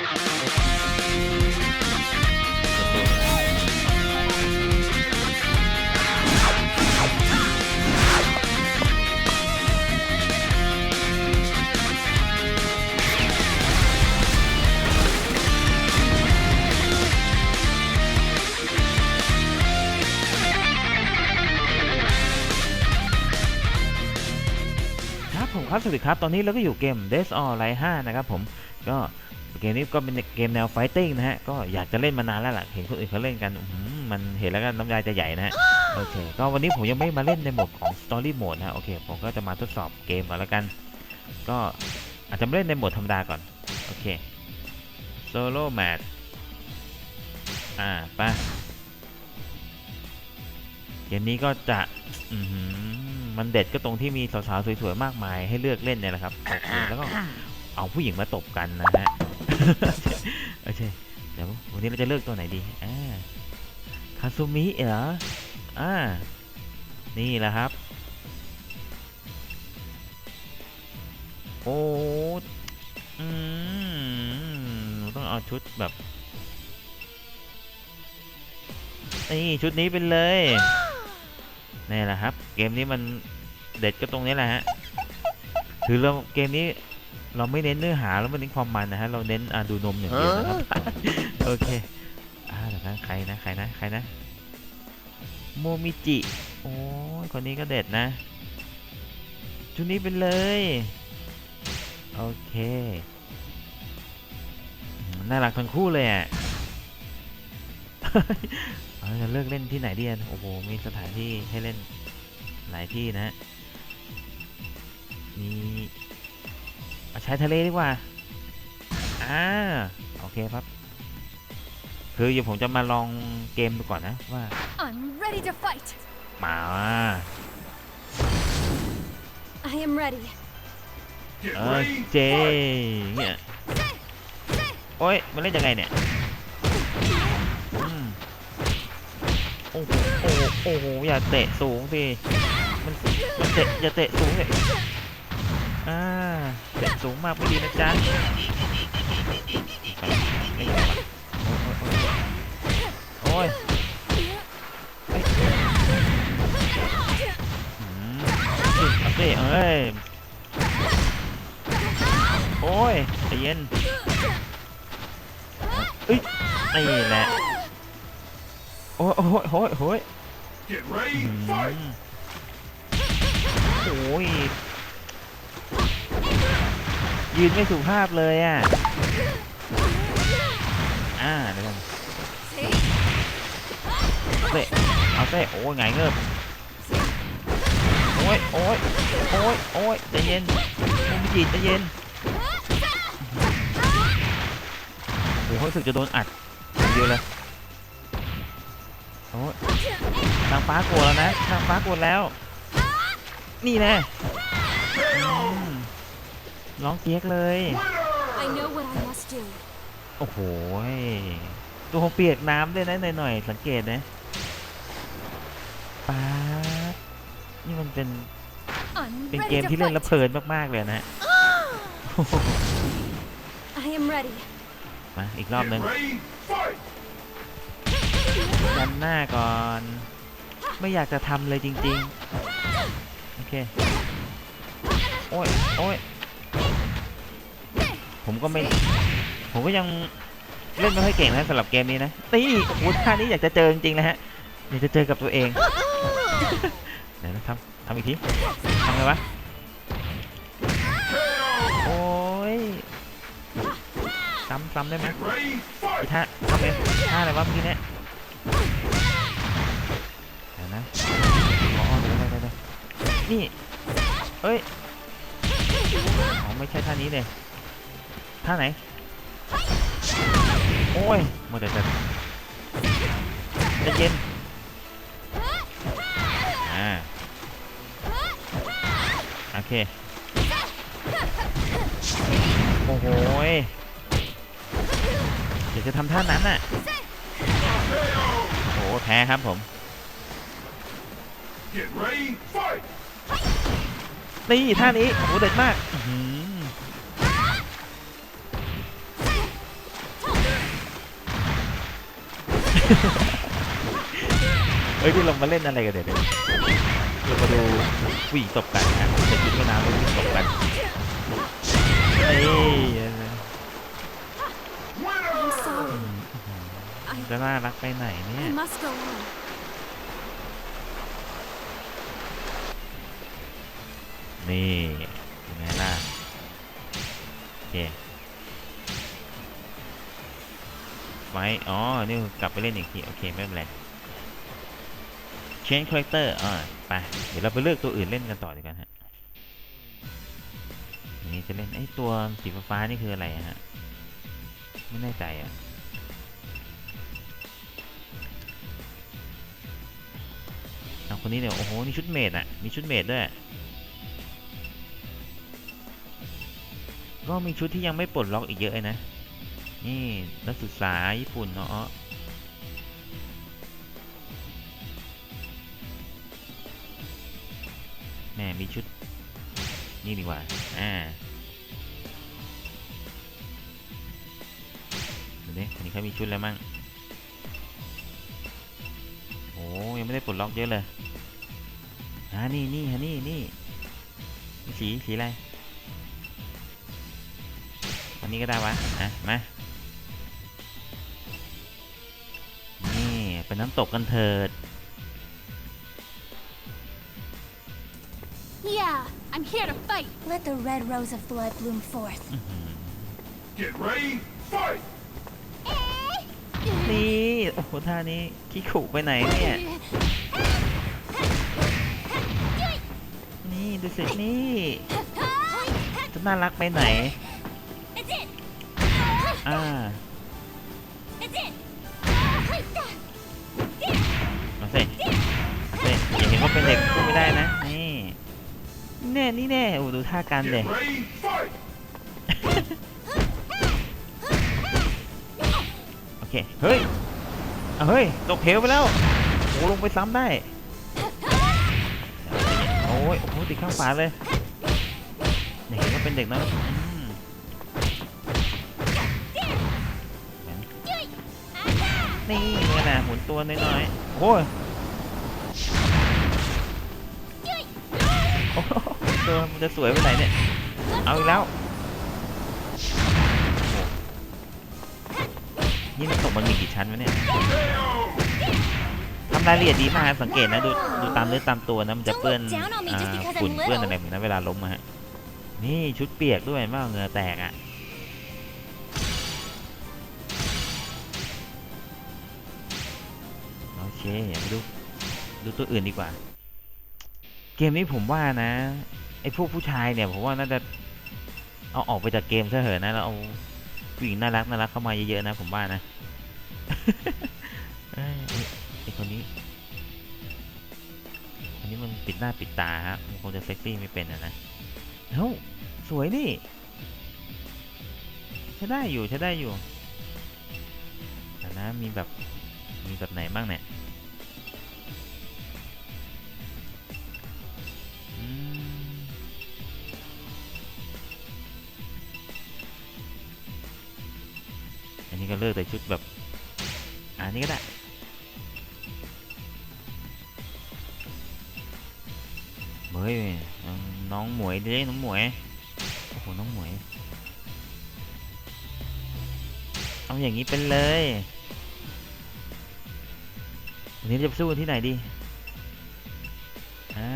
ครับผมครับสวัสดีครับ ตอนนี้เราก็อยู่เกม Death or Light 5 นะครับผม ก็เกมนี้ก็เป็นเกมแนวไฟติ้งนะฮะ ก็อยากจะเล่นมานานแล้วล่ะ เห็นคนอื่นเขาเล่นกันมันเห็นแล้วก็น้ำลายจะใหญ่นะฮะ โอเค ก็วันนี้ผมยังไม่มาเล่นในโหมดของ Story Mode นะฮะ โอเค ผมก็จะมาทดสอบเกมก่อนแล้วกัน ก็อาจจะม่เล่นในโหมดธรรมดาก่อน โอเค Solo Match อ่าไปเกมนี้ก็จะมันเด็ดก็ตรงที่มีสาวๆสวยๆมากมายให้เลือกเล่นเนี่ยแหละครับโอเคแล้วก็ เอาผู้หญิงมาตบกันนะฮะโอเคเดี๋ยววันนี้เราจะเลือกตัวไหนดีอ่าคาซูมิเหรออ่านี่แหละครับ โอ้อืมต้องเอาชุดแบบนี่ชุดนี้เป็นเลยนี่แหละครับ เกมนี้มันเด็ดก็ตรงนี้แหละฮะคือเราเกมนี้ เราไม่เน้นเนื้อหาแล้วไม่เน้นความมันนะฮะเราเน้นอะดูนมอย่างเดียวนะครับโอเคอ่าเดี๋ยวนะใครนะใครนะใครนะโมมิจิโอ้ยคนนี้ก็เด็ดนะชุดนี้เป็นเลยโอเคอืมน่ารักทั้งคู่เลยอะเราจะเลือกเล่นที่ไหนดีอะโอ้โหมีสถานที่ให้เล่นหลายที่นะฮะ มีเอาชายทะเลดีกว่า อ่า โอเคครับ คือเดี๋ยวผมจะมาลองเกมดูก่อนนะว่า I'm ready to fight. หมา I am ready. เออเจเนี่ยโอ้ย มันเล่นยังไงเนี่ยอืมโอ้โหโอ้โห โอ้โห อย่าเตะสูงสิ มัน มันเตะ อย่าเตะสูงเลย อ่าเตะสูงมากไม่ดีนะจ๊ะไม่ดีกว่าโอ้ยโอ้ยอืมเอาสิเอ้ย โอ้ยใจเย็นเอ้ยนี่แหละโอ้ยโอ้ยโอ้ยโอ้ย Get อื ready, ม fight! โอ้ย ยืนไม่สุภาพเลยอะ อ่าเดี๋ยวก่อนเตะเอาเตะโอ้ยไงเงิบโอ้ยโอ้ยโอ้ยโอ้ยใจเย็นมุมจีใจเย็นโอ้โหรู้สึกจะโดนอัดอย่างเดียวเลยโอ้ยนางฟ้าโกรธแล้วนะนางฟ้าโกรธแล้ว นี่แน่ ร้องเจี๊ยกเลย I know what I must do. โอ้โหยตัวเปียกน้ำด้วยนะหน่อยๆสังเกตนะป๊าดนี่มันเป็น I'm เป็นเก ready ม to ที่เล่นแล้ว fight. เพลินมากๆเลยนะ I am ready. มาอีกรอบหนึ่ง Get ready, fight! ยันหน้าก่อน ไม่อยากจะทำเลยจริง ๆ โอเค โอ้ย โอ้ย ผมก็ไม่ ผมก็ยังเล่นไม่ค่อยเก่งนะสำหรับเกมนี้นะตีโอ้โหท่านี้อยากจะเจอจริงๆนะฮะอยากจะเจอกับตัวเองเดี๋ยวนะครับทำอีกทีทำไงวะโอ้ยซ้ำซ้ำได้ไหมอีท่าทำไงท่าอะไรวะเมื่อกี้เนี่ยเดี๋ยวนะอ๋อเดี๋ยวเดี๋ยวเดี๋ยวเดี๋ยวนี่เอ้ยอ๋อไม่ใช่ท่านี้เลย ท่าไหน โอ้ยหมดแต่จะใจเย็นอ่าโอเค โอ้โหยเดี๋ยวจะทำท่านั้นน่ะ โอ้โหแพ้ครับผม Get ready, fight! นี่ท่านี้โอ้โหเด็ดมาก อื้อหือ เฮ้ยที่เรามาเล่นอะไรกันเดี๋ยวเดี๋ยวเรามาดูผู้หญิงตบกันนะแต่ชุดว่ายน้ำผู้หญิงตบกันเฮ้ย Winner! I'm sorry. จะน่ารักไปไหนเนี่ย I must go on. นี่เป็นไงล่ะโอเค ไว้อ๋อ นี่กลับไปเล่นอีกที โอเค ไม่เป็นไร change character อ่าไป เดี๋ยวเราไปเลือกตัวอื่นเล่นกันต่อดีกว่าฮะอันนี้จะเล่นไอ้ตัวสีฟ้าๆนี่คืออะไรฮะ ไม่แน่ใจอะเอาคนนี้เนี่ยโอ้โห นี่ชุดเมดอะ มีชุดเมดด้วยก็มีชุดที่ยังไม่ปลดล็อกอีกเยอะเลยนะ นี่นักศึกษาญี่ปุ่นเนาะแหม่มีชุด นี่ดีกว่า อ่าดูดิอันนี้เขามีชุดแล้วมั่งโอ้ยังไม่ได้ปลดล็อกเยอะเลยอ่านี่นี่ฮะนี่นี่สี สีอะไรวันนี้ก็ได้วะ อะ มา นี่เป็นน้ำตกกันเถิด Yeah, I'm here to fight. Let the red rose of blood bloom forth. อื้อหือ Get ready, fight! นี่ โอ้โหท่านี้ขี้ขู่ไปไหนเนี่ย นี่ดูสิ นี่ จะน่ารักไปไหน It's it! อ่า น่นี่แน่โอ้ดูท่าการเลยโอเค เฮ้ยเฮ้ย ตกเหวไปแล้วโอ้ลงไปซ้ำได้ โอ้ย โอ้ติดข้างฝาเลยเนี่ยเห็นว่าเป็นเด็กนะอืมนี่นี่นะหมุนตัวน้อยๆ โอ้ยตัวมันจะสวยไปไหนเนี่ย เอาอีกแล้วนี่น้ำตกมันมีกี่ชั้นวะเนี่ยทำรายละเอียดดีมากครับสังเกตนะดูดูตามเนื้อตามตัวนะมันจะเปื้อน Don't look down on me อ่า just because I'm ฝุ่นเปื้อน little อะไรเหมือนนะเวลาล้มอะฮะนี่ชุดเปียกด้วยมากเหงื่อแตกอะโอเคอย่าไปดูดูตัวอื่นดีกว่า เกมนี้ผมว่านะ ไอ้พวกผู้ชายเนี่ยผมว่าน่าจะเอาออกไปจากเกมซะเถอะนะแล้วเอาผู้หญิงน่ารักน่ารักเข้ามาเยอะๆนะผมว่านะไอ้คนนี้อันนี้มันปิดหน้าปิดตาฮะมันคงจะเซ็กซี่ไม่เป็นอะนะเฮ้าสวยนี่ใช้ได้อยู่ใช้ได้อยู่แต่นะมีแบบมีแบบไหนบ้างเนี่ย เลือกแต่ชุดแบบ อันนี้ก็ได้ เฮ้ยอืมน้องหมวยดิน้องหมวย โอ้โห น้องหมวย เอาอย่างนี้เป็นเลยวันนี้จะไปสู้กันที่ไหนดี อ่า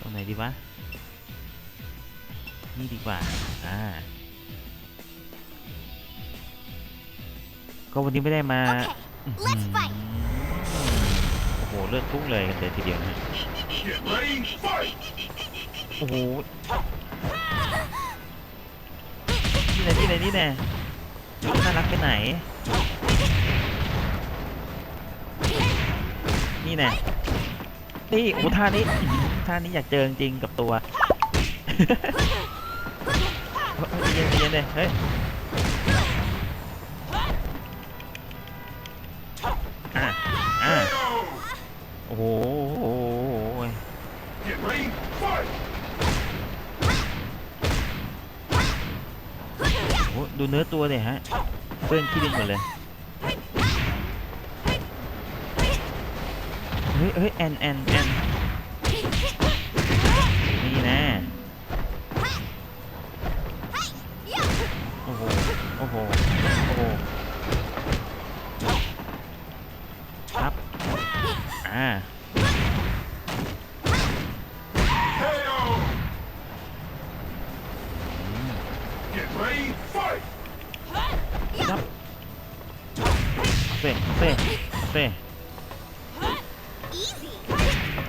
ตรงไหนดีวะ นี่ดีกว่า อ่า ก็วันนี้ไม่ได้มา Okay, let's fight! โอ้โหเลือดพุ่งเลยกันเลยทีเดียวนะฮะ Get ready, fight! โอ้โหนี่แหละนี่แหละนี่แหละน่ารักไปไหน นี่แน่นี่โอ้ท่านี้อื้อหือท่านี้อยากเจอจริงๆกับตัวเฮ้ยเย็นเย็นเลยเฮ้ย โอ้โหดูเนื้อตัวเนี่ยฮะเปื้อนขี้ดินหมดเลย เฮ้ยเฮ้ยแอนแอนแอนนี่นะ โอ้โห โอ้โห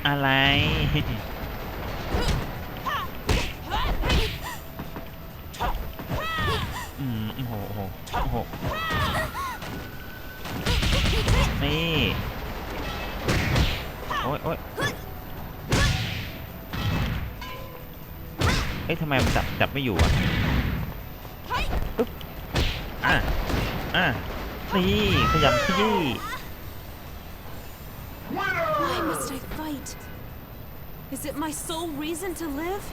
อะไร อืมโอ้โหโอ้โหโอ้โหนี่โอ้ยโอ้ยเอ๊ะทำไมมันจับจับไม่อยู่อะปึ๊บอะอะนี่ขยำขยี้ Why Winner! Must I fight? Is it my sole reason to live?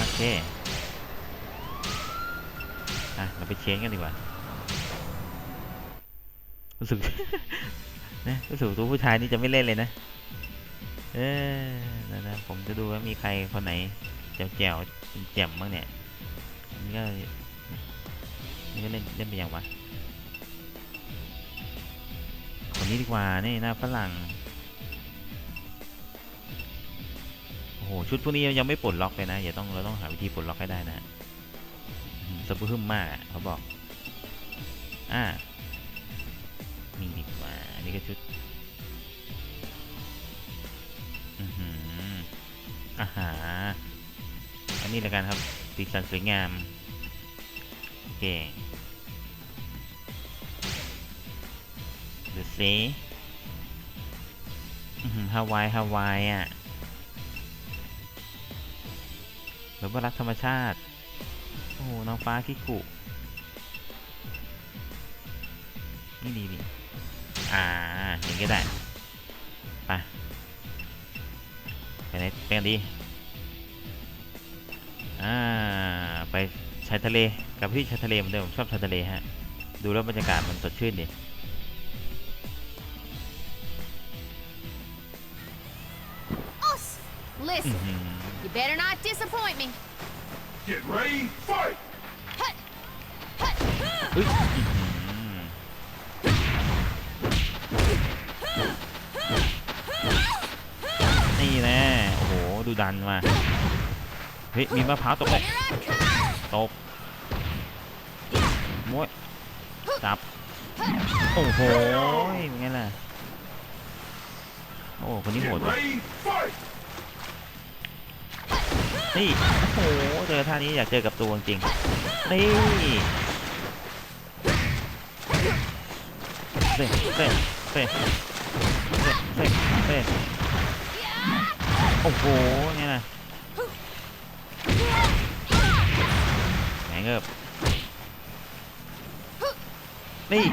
โอเคอะเราไปเชนกันดีกว่า รู้สึก นะรู้สึกตัวผู้ชายนี่จะไม่เล่นเลยนะ เออนะนะผมจะดูว่ามีใครคนไหนแจ๋วแจ๋วแจ่มบ้างเนี่ย นี่ก็นี่ก็เล่นเล่นไปอย่างวะ คนนี้ดีกว่า นี่หน้าฝรั่ง โอ้โห ชุดพวกนี้ยังไม่ปลดล็อกเลยนะอย่าต้องเราต้องหาวิธีปลดล็อกให้ได้นะสะพึ่มมากอะเขาบอก อ่านี่ดีกว่าอันนี้ก็ชุดอาหาร อันนี้ล้วกันครับสีสันสวยงาม โอเค สิฮาวายฮาวายอะหรือว่ารักธรรมชาติ โอ้โหน้องฟ้าคิกุนี่ดีดีอ่าอย่างนี้ได้ไปไปไหนไปกันดีอ่าไปชายทะเลกับพี่ชายทะเลเหมือนเดิมผมชอบชายทะเลฮะ ดูแล้วบรรยากาศมันสดชื่นดี Listen, หือ you better not disappoint me. Get ready, fight! Hut. เฮ้ยอื้อหือนี่แน่โอ้โห ดูดันมา เฮ้ย มีมะพร้าวตกเลย Here I come. ตบมวยจับ โอ้โหเป็นไงล่ะ โอ้ คนนี้โห Get ดว่ะ ready, fight! นี่โอ้โหเจอท่านี้อยากเจอกับตัวจริงนี่เซ่เซ่เซ่เซ่เซ่เซ่โอ้โหไงล่ะแหงเงิบนี่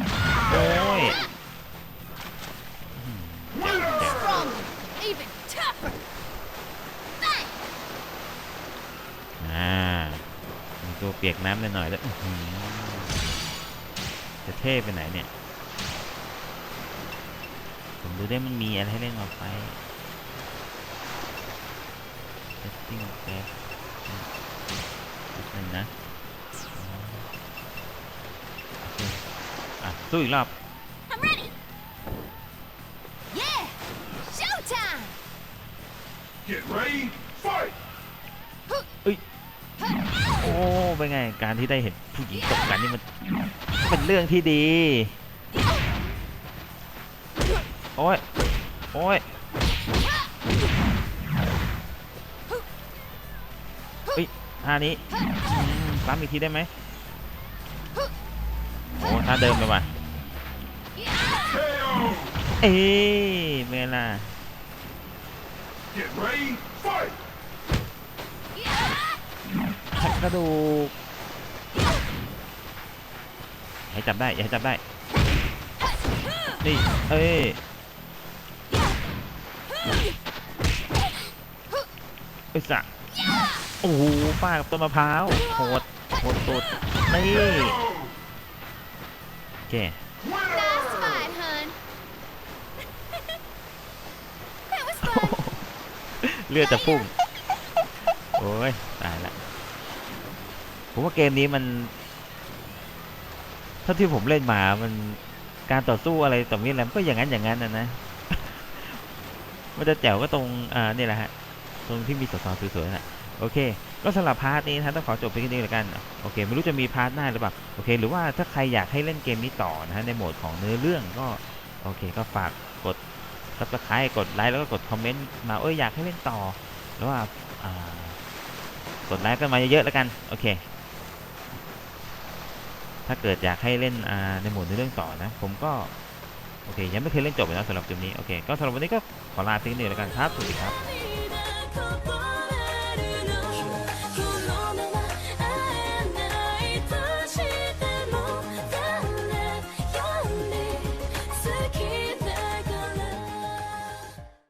โอ้ย เปียกน้ำหน่อยๆแล้วอื้อหือจะเท่ไปไหนเนี่ย ผมดูได้มันมีอะไรให้เล่นออกไป setting back นิดนึงนะอ๋อโอเคอะสู้อีกรอบ I'm ready. Yeah. เป็นไงการที่ได้เห็นผู้หญิงตบกันนี่มันเป็นเรื่องที่ดี โอ้ย โอ้ยเฮ้ยท่านี้ซ้ำอีกทีได้ไหมโอ้ท่าเดิมเลยว่ะเอ้ยเมล่ะ กระดูกให้จับได้อยาให้จับได้นี่เอ้ยไอ้สัโอ้โหป้ากับต้นมะพร้าวโหดโหดสุดนี่โอเคเลือดจะพุ่ง โอ้ย ตายละ ผมว่าเกมนี้มันเท่าที่ผมเล่นมา มันการต่อสู้อะไรต่อมีอะไรมันก็อย่างนั้นอย่างนั้นนะนะ มันจะแจ๋วก็ตรงอ่านี่แหละฮะ ตรงที่มีสาวๆสวยๆนะโอเค ก็สำหรับพาร์ทนี้นะฮะต้องขอจบเพียงนี้แล้วกัน โอเค ไม่รู้จะมีพาร์ทหน้าหรือเปล่า โอเค หรือว่าถ้าใครอยากให้เล่นเกมนี้ต่อนะฮะ ในโหมดของเนื้อเรื่องก็ โอเค ก็ฝากกด subscribe กดไลค์แล้วก็กดคอมเมนต์มา เอ้ยอยากให้เล่นต่อ หรือว่าอ่ากดไลค์กันมาเยอะๆแล้วกัน โอเค ถ้าเกิดอยากให้เล่นในหมวดในเรื่องต่อนะ ผมก็โอเค ยังไม่เคยเล่นจบเลยนะสำหรับจุดนี้ โอเค ก็สำหรับวันนี้ก็ขอลาเพีงหนึ่งแล้วกันครับ สวัสดีครับ